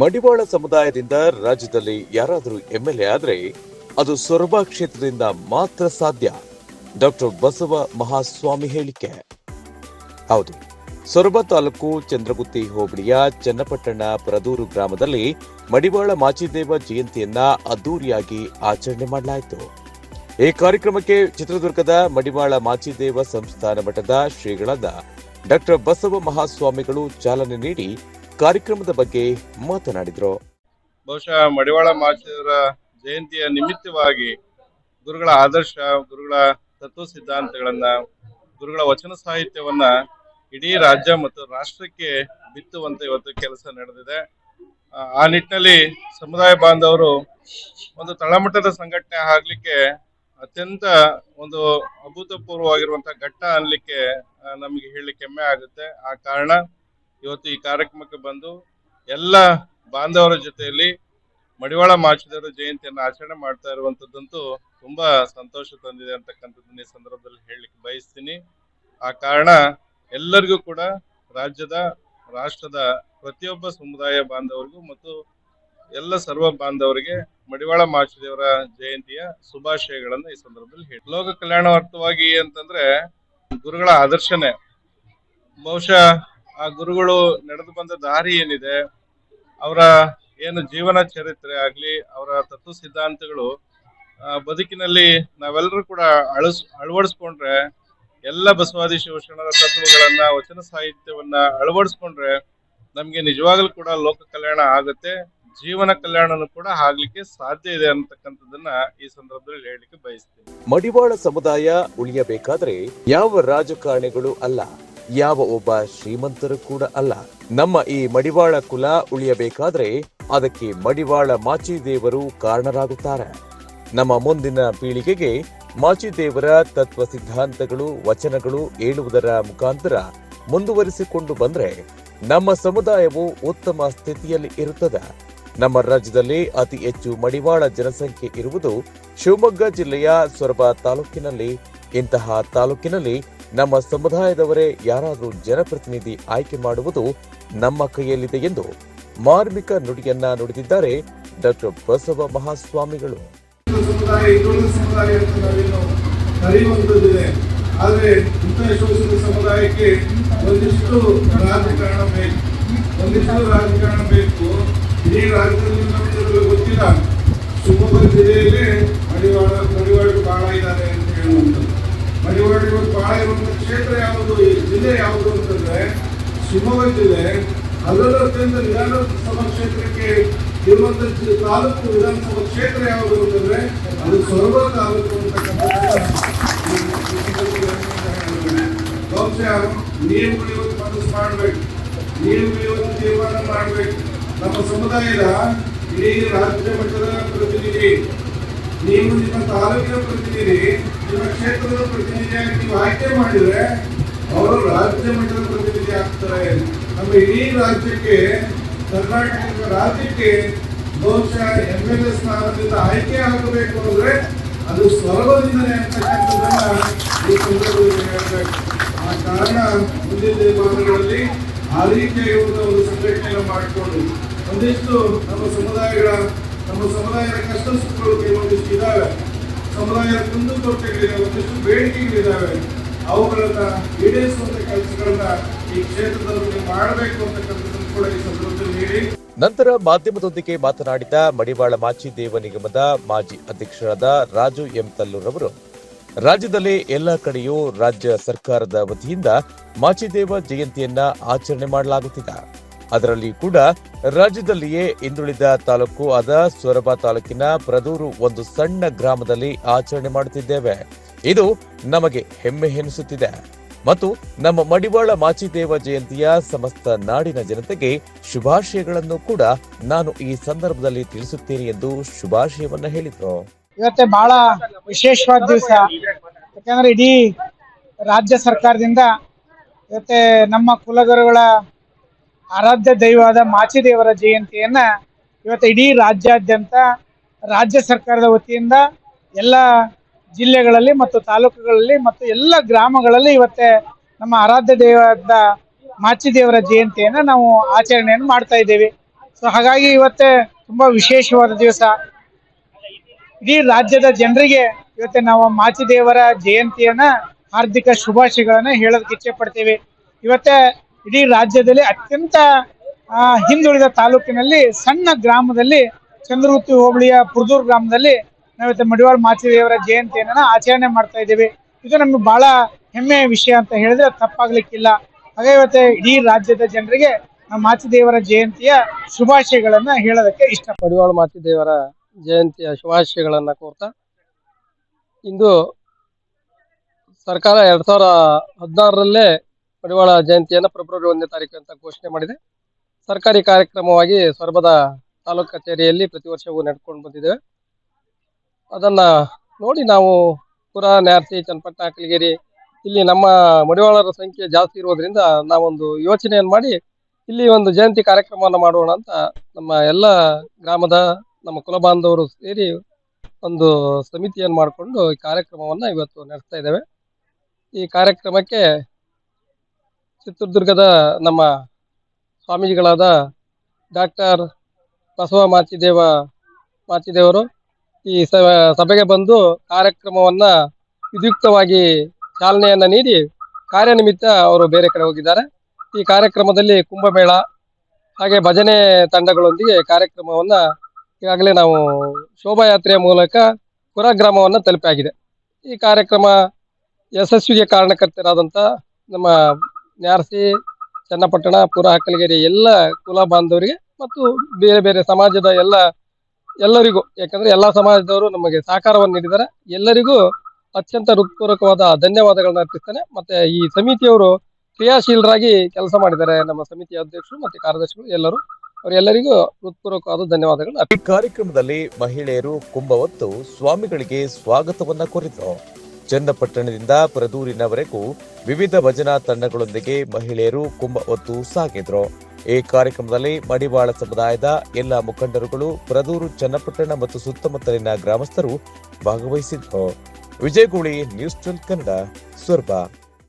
ಮಡಿವಾಳ ಸಮುದಾಯದಿಂದ ರಾಜ್ಯದಲ್ಲಿ ಯಾರಾದರೂ ಎಂಎಲ್ಎ ಆದರೆ ಅದು ಸೊರಬ ಕ್ಷೇತ್ರದಿಂದ ಮಾತ್ರ ಸಾಧ್ಯ. ಡಾಕ್ಟರ್ ಬಸವ ಮಹಾಸ್ವಾಮಿ ಹೇಳಿಕೆ. ಹೌದು, ಸೊರಬ ತಾಲೂಕು ಚಂದ್ರಗುತ್ತಿ ಹೋಬಳಿಯ ಚನ್ನಪಟ್ಟಣ ಪರದೂರು ಗ್ರಾಮದಲ್ಲಿ ಮಡಿವಾಳ ಮಾಚಿದೇವ ಜಯಂತಿಯನ್ನ ಅದ್ದೂರಿಯಾಗಿ ಆಚರಣೆ ಮಾಡಲಾಯಿತು. ಈ ಕಾರ್ಯಕ್ರಮಕ್ಕೆ ಚಿತ್ರದುರ್ಗದ ಮಡಿವಾಳ ಮಾಚಿದೇವ ಸಂಸ್ಥಾನ ಮಠದ ಶ್ರೀಗಳಾದ ಡಾಕ್ಟರ್ ಬಸವ ಮಹಾಸ್ವಾಮಿಗಳು ಚಾಲನೆ ನೀಡಿ ಕಾರ್ಯಕ್ರಮದ ಬಗ್ಗೆ ಮಾತನಾಡಿದರು. ಬಹುಶಃ ಮಡಿವಾಳ ಮಾಚಿಯವರ ಜಯಂತಿಯ ನಿಮಿತ್ತವಾಗಿ ಗುರುಗಳ ಆದರ್ಶ ಗುರುಗಳ ತತ್ವ ಸಿದ್ಧಾಂತಗಳನ್ನ ಗುರುಗಳ ವಚನ ಸಾಹಿತ್ಯವನ್ನ ಇಡೀ ರಾಜ್ಯ ಮತ್ತು ರಾಷ್ಟ್ರಕ್ಕೆ ಬಿತ್ತುವಂತ ಇವತ್ತು ಕೆಲಸ ನಡೆದಿದೆ. ಆ, ನಿಟ್ಟಿನಲ್ಲಿ ಸಮುದಾಯ ಬಾಂಧವರು ಒಂದು ತಳಮಟ್ಟದ ಸಂಘಟನೆ ಆಗ್ಲಿಕ್ಕೆ ಅತ್ಯಂತ ಒಂದು ಅಭೂತಪೂರ್ವವಾಗಿರುವಂತಹ ಘಟ್ಟ ಅನ್ಲಿಕ್ಕೆ ನಮಗೆ ಹೇಳಲಿಕ್ಕೆ ಹೆಮ್ಮೆ ಆಗುತ್ತೆ. ಆ ಕಾರಣ ಇವತ್ತು ಈ ಕಾರ್ಯಕ್ರಮಕ್ಕೆ ಬಂದು ಎಲ್ಲ ಬಾಂಧವರ ಜೊತೆಯಲ್ಲಿ ಮಡಿವಾಳ ಮಾಚಿದೇವರ ಜಯಂತಿಯನ್ನು ಆಚರಣೆ ಮಾಡ್ತಾ ಇರುವಂತದ್ದಂತೂ ತುಂಬಾ ಸಂತೋಷ ತಂದಿದೆ ಅಂತಕ್ಕಂಥದ್ದನ್ನ ಈ ಸಂದರ್ಭದಲ್ಲಿ ಹೇಳಲಿಕ್ಕೆ ಬಯಸ್ತೀನಿ. ಆ ಕಾರಣ ಎಲ್ಲರಿಗೂ ಕೂಡ ರಾಜ್ಯದ, ರಾಷ್ಟ್ರದ ಪ್ರತಿಯೊಬ್ಬ ಸಮುದಾಯ ಬಾಂಧವರಿಗೂ ಮತ್ತು ಎಲ್ಲ ಸರ್ವ ಬಾಂಧವರಿಗೆ ಮಡಿವಾಳ ಮಾಚಿದೇವರ ಜಯಂತಿಯ ಶುಭಾಶಯಗಳನ್ನು ಈ ಸಂದರ್ಭದಲ್ಲಿ ಹೇಳಿ. ಲೋಕ ಕಲ್ಯಾಣಾರ್ಥವಾಗಿ ಅಂತಂದ್ರೆ ಗುರುಗಳ ಆದರ್ಶನೇ. ಬಹುಶಃ ಆ ಗುರುಗಳು ನಡೆದು ಬಂದ ದಾರಿ ಏನಿದೆ, ಅವರ ಏನು ಜೀವನ ಚರಿತ್ರೆ ಆಗ್ಲಿ, ಅವರ ತತ್ವ ಸಿದ್ಧಾಂತಗಳು ಬದುಕಿನಲ್ಲಿ ನಾವೆಲ್ಲರೂ ಕೂಡ ಅಳಸ್, ಅಳವಡಿಸ್ಕೊಂಡ್ರೆ, ಎಲ್ಲ ಬಸವಾದಿ ಶಿವಶರಣರ ತತ್ವಗಳನ್ನ, ವಚನ ಸಾಹಿತ್ಯವನ್ನ ಅಳವಡಿಸ್ಕೊಂಡ್ರೆ, ನಮ್ಗೆ ನಿಜವಾಗ್ಲೂ ಕೂಡ ಲೋಕ ಕಲ್ಯಾಣ ಆಗುತ್ತೆ, ಜೀವನ ಕಲ್ಯಾಣನೂ ಕೂಡ ಆಗ್ಲಿಕ್ಕೆ ಸಾಧ್ಯ ಇದೆ ಅಂತಕ್ಕಂಥದ್ದನ್ನ ಈ ಸಂದರ್ಭದಲ್ಲಿ ಹೇಳಲಿಕ್ಕೆ ಬಯಸ್ತೀನಿ. ಮಡಿವಾಳ ಸಮುದಾಯ ಉಳಿಯಬೇಕಾದ್ರೆ ಯಾವ ರಾಜಕಾರಣಿಗಳು ಅಲ್ಲ? ಯಾವ ಒಬ್ಬ ಶ್ರೀಮಂತರು ಕೂಡ ಅಲ್ಲ. ನಮ್ಮ ಈ ಮಡಿವಾಳ ಕುಲ ಉಳಿಯಬೇಕಾದ್ರೆ ಅದಕ್ಕೆ ಮಡಿವಾಳ ಮಾಚಿದೇವರು ಕಾರಣರಾಗುತ್ತಾರೆ. ನಮ್ಮ ಮುಂದಿನ ಪೀಳಿಗೆಗೆ ಮಾಚಿದೇವರ ತತ್ವ ಸಿದ್ಧಾಂತಗಳು, ವಚನಗಳು ಹೇಳುವುದರ ಮುಖಾಂತರ ಮುಂದುವರಿಸಿಕೊಂಡು ಬಂದ್ರೆ ನಮ್ಮ ಸಮುದಾಯವು ಉತ್ತಮ ಸ್ಥಿತಿಯಲ್ಲಿ ಇರುತ್ತದೆ. ನಮ್ಮ ರಾಜ್ಯದಲ್ಲಿ ಅತಿ ಹೆಚ್ಚು ಮಡಿವಾಳ ಜನಸಂಖ್ಯೆ ಇರುವುದು ಶಿವಮೊಗ್ಗ ಜಿಲ್ಲೆಯ ಸೊರಬ ತಾಲೂಕಿನಲ್ಲಿ. ಇಂತಹ ತಾಲೂಕಿನಲ್ಲಿ ನಮ್ಮ ಸಮುದಾಯದವರೇ ಯಾರಾದರೂ ಜನಪ್ರತಿನಿಧಿ ಆಯ್ಕೆ ಮಾಡುವುದು ನಮ್ಮ ಕೈಯಲ್ಲಿದೆ ಎಂದು ಮಾರ್ಮಿಕ ನುಡಿಯನ್ನ ನುಡಿದಿದ್ದಾರೆ ಡಾಕ್ಟರ್ ಬಸವ ಮಹಾಸ್ವಾಮಿಗಳು. ಆದರೆ ಇಂಥ ಶೋಷಿತ ಸಮುದಾಯಕ್ಕೆ ಒಂದಿಷ್ಟು ರಾಜಕಾರಣ ಬೇಕು. ಒಂದಿಷ್ಟು ರಾಜಕಾರಣ ಬೇಕು. ಇಡೀ ರಾಜ್ಯದಲ್ಲಿ ನಮಗೆ ಗೊತ್ತಿಲ್ಲ. ಶಿವಮೊಗ್ಗ ಜಿಲ್ಲೆಯಲ್ಲಿ ಮಡಿವಾಳ, ಮಡಿವಾಳರು ಭಾಳ ಇದ್ದಾರೆ ಅಂತ ಹೇಳುವಂಥದ್ದು. ಮಡಿವಾಳರು ಬಹಳ ಇರುವಂಥ ಕ್ಷೇತ್ರ ಯಾವುದು ಜಿಲ್ಲೆ ಯಾವುದು ಅಂತಂದ್ರೆ ಶಿವಮೊಗ್ಗ ಜಿಲ್ಲೆ ಅಲ್ಲದರಿಂದ ವಿಧಾನಸಭಾ ಕ್ಷೇತ್ರಕ್ಕೆ ಇರುವಂಥ ತಾಲೂಕು ವಿಧಾನಸಭಾ ಕ್ಷೇತ್ರ ಯಾವುದು ಅಂತಂದ್ರೆ ಅದು ಸೊರಬ ತಾಲೂಕು. ಬಹುಶಃ ನೀವು ಇವತ್ತು ಮನಸ್ಸು ಮಾಡಬೇಕು ನೀರು ಇವತ್ತು ತೀರ್ಮಾನ ಮಾಡಬೇಕು ನಮ್ಮ ಸಮುದಾಯದ ಇಡೀ ರಾಜ್ಯ ಮಟ್ಟದ ಪ್ರತಿನಿಧಿ, ನೀವು ನಿಮ್ಮ ತಾಲೂಕಿನ ಪ್ರತಿನಿಧಿ ಕ್ಷೇತ್ರದ ಪ್ರತಿನಿಧಿಯಾಗಿ ನೀವು ಆಯ್ಕೆ ಮಾಡಿದರೆ ಅವರು ರಾಜ್ಯ ಮಟ್ಟದ ಪ್ರತಿನಿಧಿ ಆಗ್ತಾರೆ. ನಮ್ಮ ಇಡೀ ರಾಜ್ಯಕ್ಕೆ ಕರ್ನಾಟಕ ರಾಜ್ಯಕ್ಕೆ ಬಹುಶಃ ಎಂ ಎಲ್ ಎ ಸ್ಥಾನದಿಂದ ಆಯ್ಕೆ ಆಗಬೇಕು ಅಂದ್ರೆ ಅದು ಸ್ವರ್ಗದಿಂದಲೇ ಅಂತಕ್ಕಂಥದ್ದನ್ನ ಈ ಸಂದರ್ಭದಲ್ಲಿ ಹೇಳಬೇಕು. ಆ ಕಾರಣ ಮುಂದಿನ ದಿನಮಾನಗಳಲ್ಲಿ ಆ ರೀತಿಯಾಗಿರುವಂಥ ಒಂದು ಸಂಘಟನೆಯನ್ನು ಮಾಡಿಕೊಂಡು ಒಂದಿಷ್ಟು ನಮ್ಮ ಸಮುದಾಯಗಳ, ನಮ್ಮ ಸಮುದಾಯದ ಕಷ್ಟ ಸುಖಗಳು ಕೆಲವೊಂದಿಷ್ಟು ಇದಾವೆ. ಸಮುದಾಯದ ಕುಂದುಕೊರತೆಗಳಿದೆ, ಒಂದಿಷ್ಟು ಬೇಡಿಕೆಗಳಿದ್ದಾವೆ. ಅವುಗಳನ್ನ ಈಡೇರಿಸುವಂತ ಕೆಲಸಗಳನ್ನ ಈ ಕ್ಷೇತ್ರದಲ್ಲಿ ಮಾಡಬೇಕು ಅಂತಕ್ಕಂಥದ್ದನ್ನು ಕೂಡ ಈ ಸಂದರ್ಭದಲ್ಲಿ ಹೇಳಿ. ನಂತರ ಮಾಧ್ಯಮದೊಂದಿಗೆ ಮಾತನಾಡಿದ ಮಡಿವಾಳ ಮಾಚಿ ದೇವ ನಿಗಮದ ಮಾಜಿ ಅಧ್ಯಕ್ಷರಾದ ರಾಜು ಎಂ ತಲ್ಲೂರ್ ಅವರು ರಾಜ್ಯದಲ್ಲಿ ಎಲ್ಲ ಕಡೆಯೂ ರಾಜ್ಯ ಸರ್ಕಾರದ ವತಿಯಿಂದ ಮಾಚಿದೇವ ಜಯಂತಿಯನ್ನ ಆಚರಣೆ ಮಾಡಲಾಗುತ್ತಿದೆ. ಅದರಲ್ಲಿ ಕೂಡ ರಾಜ್ಯದಲ್ಲಿಯೇ ಹಿಂದುಳಿದ ತಾಲೂಕು ಆದ ಸೊರಬ ತಾಲೂಕಿನ ಪ್ರದೂರು ಒಂದು ಸಣ್ಣ ಗ್ರಾಮದಲ್ಲಿ ಆಚರಣೆ ಮಾಡುತ್ತಿದ್ದೇವೆ. ಇದು ನಮಗೆ ಹೆಮ್ಮೆ ಎನಿಸುತ್ತಿದೆ. ಮತ್ತು ನಮ್ಮ ಮಡಿವಾಳ ಮಾಚಿದೇವ ಜಯಂತಿಯ ಸಮಸ್ತ ನಾಡಿನ ಜನತೆಗೆ ಶುಭಾಶಯಗಳನ್ನು ಕೂಡ ನಾನು ಈ ಸಂದರ್ಭದಲ್ಲಿ ತಿಳಿಸುತ್ತೇನೆ ಎಂದು ಶುಭಾಶಯವನ್ನ ಹೇಳಿದ್ರು. ಇವತ್ತೆ ಬಹಳ ವಿಶೇಷವಾದ ದಿವಸ. ಯಾಕಂದ್ರೆ ಇಡೀ ರಾಜ್ಯ ಸರ್ಕಾರದಿಂದ ಇವತ್ತೆ ನಮ್ಮ ಕುಲಗುರುಗಳ ಆರಾಧ್ಯ ದೈವವಾದ ಮಾಚಿದೇವರ ಜಯಂತಿಯನ್ನ ಇವತ್ತು ಇಡೀ ರಾಜ್ಯಾದ್ಯಂತ ರಾಜ್ಯ ಸರ್ಕಾರದ ವತಿಯಿಂದ ಎಲ್ಲ ಜಿಲ್ಲೆಗಳಲ್ಲಿ ಮತ್ತು ತಾಲೂಕುಗಳಲ್ಲಿ ಮತ್ತು ಎಲ್ಲ ಗ್ರಾಮಗಳಲ್ಲಿ ಇವತ್ತೆ ನಮ್ಮ ಆರಾಧ್ಯ ದೈವದ ಮಾಚಿದೇವರ ಜಯಂತಿಯನ್ನ ನಾವು ಆಚರಣೆಯನ್ನು ಮಾಡ್ತಾ ಇದ್ದೇವೆ. ಸೊ ಹಾಗಾಗಿ ಇವತ್ತೇ ತುಂಬಾ ವಿಶೇಷವಾದ ದಿವಸ. ಇಡೀ ರಾಜ್ಯದ ಜನರಿಗೆ ಇವತ್ತೆ ನಾವು ಮಾಚಿದೇವರ ಜಯಂತಿಯನ್ನ ಹಾರ್ದಿಕ ಶುಭಾಶಯಗಳನ್ನು ಹೇಳೋದಕ್ಕೆ ಇಚ್ಛೆ ಪಡ್ತೀವಿ. ಇವತ್ತೇ ಇಡೀ ರಾಜ್ಯದಲ್ಲಿ ಅತ್ಯಂತ ಹಿಂದುಳಿದ ತಾಲೂಕಿನಲ್ಲಿ ಸಣ್ಣ ಗ್ರಾಮದಲ್ಲಿ ಚಂದ್ರಗುತ್ತಿ ಹೋಬಳಿಯ ಪುರ್ದೂರ್ ಗ್ರಾಮದಲ್ಲಿ ನಾವಿವತ್ತು ಮಡಿವಾಳ ಮಾಚಿದೇವರ ಜಯಂತಿಯನ್ನ ಆಚರಣೆ ಮಾಡ್ತಾ ಇದ್ದೀವಿ. ಇದು ನಮ್ಗೆ ಬಹಳ ಹೆಮ್ಮೆಯ ವಿಷಯ ಅಂತ ಹೇಳಿದ್ರೆ ತಪ್ಪಾಗ್ಲಿಕ್ಕಿಲ್ಲ. ಹಾಗೆ ಇವತ್ತೆ ಇಡೀ ರಾಜ್ಯದ ಜನರಿಗೆ ನಮ್ಮ ಮಾಚಿದೇವರ ಜಯಂತಿಯ ಶುಭಾಶಯಗಳನ್ನ ಹೇಳೋದಕ್ಕೆ ಇಷ್ಟ ಮಡಿವಾಳ ಮಾಚಿದೇವರ ಜಯಂತಿಯ ಶುಭಾಶಯಗಳನ್ನ ಕೋರ್ತಾ, ಇಂದು ಸರ್ಕಾರ ಎರಡ್ ಸಾವಿರ ಹದಿನಾರರಲ್ಲೇ ಮಡಿವಾಳ ಜಯಂತಿಯನ್ನು ಫೆಬ್ರವರಿ ಒಂದನೇ ತಾರೀಕು ಅಂತ ಘೋಷಣೆ ಮಾಡಿದೆ. ಸರ್ಕಾರಿ ಕಾರ್ಯಕ್ರಮವಾಗಿ ಸೊರಬದ ತಾಲೂಕು ಕಚೇರಿಯಲ್ಲಿ ಪ್ರತಿ ವರ್ಷವೂ ನಡ್ಕೊಂಡು ಬಂದಿದ್ದೇವೆ. ಅದನ್ನ ನೋಡಿ ನಾವು ಪುರ, ನ್ಯಾರ್ಸಿ ಚನ್ನಪಟ್ಟಣ ಕಲಗೇರಿ ಇಲ್ಲಿ ನಮ್ಮ ಮಡಿವಾಳರ ಸಂಖ್ಯೆ ಜಾಸ್ತಿ ಇರೋದ್ರಿಂದ ನಾವೊಂದು ಯೋಚನೆಯನ್ನು ಮಾಡಿ ಇಲ್ಲಿ ಒಂದು ಜಯಂತಿ ಕಾರ್ಯಕ್ರಮವನ್ನು ಮಾಡೋಣ ಅಂತ ನಮ್ಮ ಎಲ್ಲ ಗ್ರಾಮದ, ನಮ್ಮ ಕುಲಬಾಂಧವರು ಸೇರಿ ಒಂದು ಸಮಿತಿಯನ್ನು ಮಾಡಿಕೊಂಡು ಈ ಕಾರ್ಯಕ್ರಮವನ್ನು ಇವತ್ತು ನಡೆಸ್ತಾ ಇದ್ದೇವೆ. ಈ ಕಾರ್ಯಕ್ರಮಕ್ಕೆ ಚಿತ್ರದುರ್ಗದ ನಮ್ಮ ಸ್ವಾಮೀಜಿಗಳಾದ ಡಾಕ್ಟರ್ ಬಸವ ಮಾಚಿದೇವ ಮಾಚಿದೇವರು ಈ ಸಭೆಗೆ ಬಂದು ಕಾರ್ಯಕ್ರಮವನ್ನ ವಿದ್ಯುಕ್ತವಾಗಿ ಚಾಲನೆಯನ್ನು ನೀಡಿ ಕಾರ್ಯನಿಮಿತ್ತ ಅವರು ಬೇರೆ ಕಡೆ ಹೋಗಿದ್ದಾರೆ. ಈ ಕಾರ್ಯಕ್ರಮದಲ್ಲಿ ಕುಂಭಮೇಳ ಹಾಗೆ ಭಜನೆ ತಂಡಗಳೊಂದಿಗೆ ಕಾರ್ಯಕ್ರಮವನ್ನ ಈಗಾಗಲೇ ನಾವು ಶೋಭಾಯಾತ್ರೆಯ ಮೂಲಕ ಪುರ ಗ್ರಾಮವನ್ನು ತಲುಪಾಗಿದೆ. ಈ ಕಾರ್ಯಕ್ರಮ ಯಶಸ್ವಿಗೆ ಕಾರಣಕರ್ತರಾದಂಥ ನಮ್ಮ ನ್ಯಾರ್ಸಿ, ಚನ್ನಪಟ್ಟಣ, ಪುರ, ಹಕ್ಕಲಗೇರಿ ಎಲ್ಲ ಕುಲ ಬಾಂಧವರಿಗೆ ಮತ್ತು ಬೇರೆ ಬೇರೆ ಸಮಾಜದ ಎಲ್ಲ ಎಲ್ಲರಿಗೂ, ಯಾಕಂದ್ರೆ ಎಲ್ಲ ಸಮಾಜದವರು ನಮಗೆ ಸಹಕಾರವನ್ನು ನೀಡಿದ್ದಾರೆ. ಎಲ್ಲರಿಗೂ ಅತ್ಯಂತ ಹೃತ್ಪೂರ್ವಕವಾದ ಧನ್ಯವಾದಗಳನ್ನ ಅರ್ಪಿಸ್ತೇನೆ. ಮತ್ತೆ ಈ ಸಮಿತಿಯವರು ಕ್ರಿಯಾಶೀಲರಾಗಿ ಕೆಲಸ ಮಾಡಿದ್ದಾರೆ ನಮ್ಮ ಸಮಿತಿಯ ಅಧ್ಯಕ್ಷರು ಮತ್ತು ಕಾರ್ಯದರ್ಶಿಗಳು ಎಲ್ಲರೂ. ಅವರೆಲ್ಲರಿಗೂ ಹೃತ್ಪೂರ್ವಕವಾದ ಧನ್ಯವಾದಗಳು ಈ ಕಾರ್ಯಕ್ರಮದಲ್ಲಿ ಮಹಿಳೆಯರು, ಕುಂಭವತ್ತು, ಸ್ವಾಮಿಗಳಿಗೆ ಸ್ವಾಗತವನ್ನ ಕೋರಿದ್ರು. ಚನ್ನಪಟ್ಟಣದಿಂದ ಪ್ರದೂರಿನವರೆಗೂ ವಿವಿಧ ಭಜನಾ ತಂಡಗಳೊಂದಿಗೆ ಮಹಿಳೆಯರು ಕುಂಭ ಹೊತ್ತು ಸಾಗಿದ್ರು. ಈ ಕಾರ್ಯಕ್ರಮದಲ್ಲಿ ಮಡಿವಾಳ ಸಮುದಾಯದ ಎಲ್ಲ ಮುಖಂಡರುಗಳು, ಪ್ರದೂರು ಚನ್ನಪಟ್ಟಣ ಮತ್ತು ಸುತ್ತಮುತ್ತಲಿನ ಗ್ರಾಮಸ್ಥರು ಭಾಗವಹಿಸಿದ್ರು ವಿಜಯಗೂಳಿ ನ್ಯೂಸ್ ಟ್ವೆಲ್ ಕನ್ನಡ ಸ್ವರ್ಬ